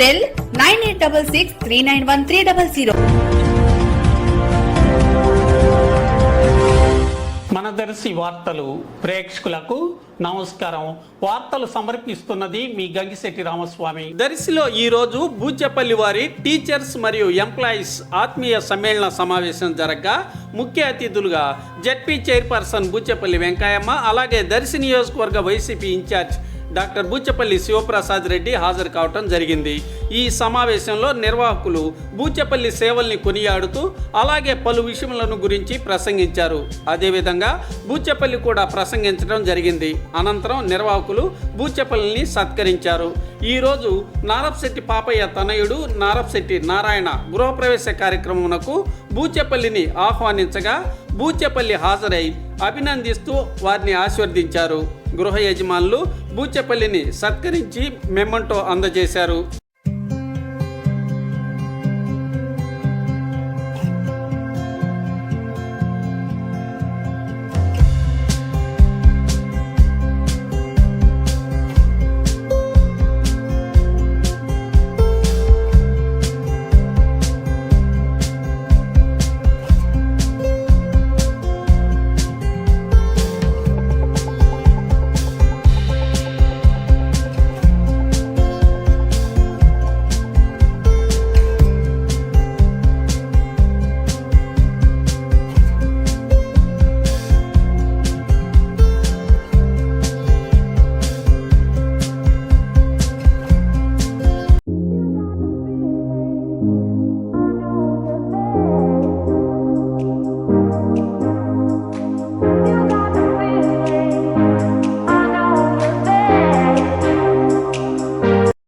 Cell nine eight double six three nine one three double zero మన దర్శి వార్తలు ప్రేక్షకులకు నమస్కారం. వార్తలు సమర్పిస్తున్నది మీ గంగిశెట్టి రామస్వామి. దర్శిలో ఈరోజు బూచెపల్లి వారి టీచర్స్ మరియు ఎంప్లాయీస్ ఆత్మీయ సమ్మేళన సమావేశం జరగగా ముఖ్య అతిథులుగా జెడ్పీ చైర్పర్సన్ బూచెపల్లి వెంకయ్యమ్మ అలాగే దర్శి నియోజకవర్గ YCP in charge doctor Buchapalli Sivaprasad Reddy హాజరు కావటం జరిగింది. ఈ సమావేశంలో నిర్వాహకులు బూచపల్లి సేవల్ని కొనియాడుతూ అలాగే పలు విషయములను గురించి ప్రసంగించారు. అదేవిధంగా బూచపల్లి కూడా ప్రసంగించడం జరిగింది. అనంతరం నిర్వాహకులు బూచపల్లిని సత్కరించారు. ఈరోజు నారప్శెట్టి పాపయ్య తనయుడు నారప్శెట్టి నారాయణ గృహప్రవేశ కార్యక్రమమునకు బూచెపల్లిని ఆహ్వానించగా బూచెపల్లి హాజరై అభినందిస్తూ వారిని ఆశీర్వదించారు. గృహ యజమానులు బూచెపల్లిని సత్కరించి మెమ్మంటో అందజేశారు. Música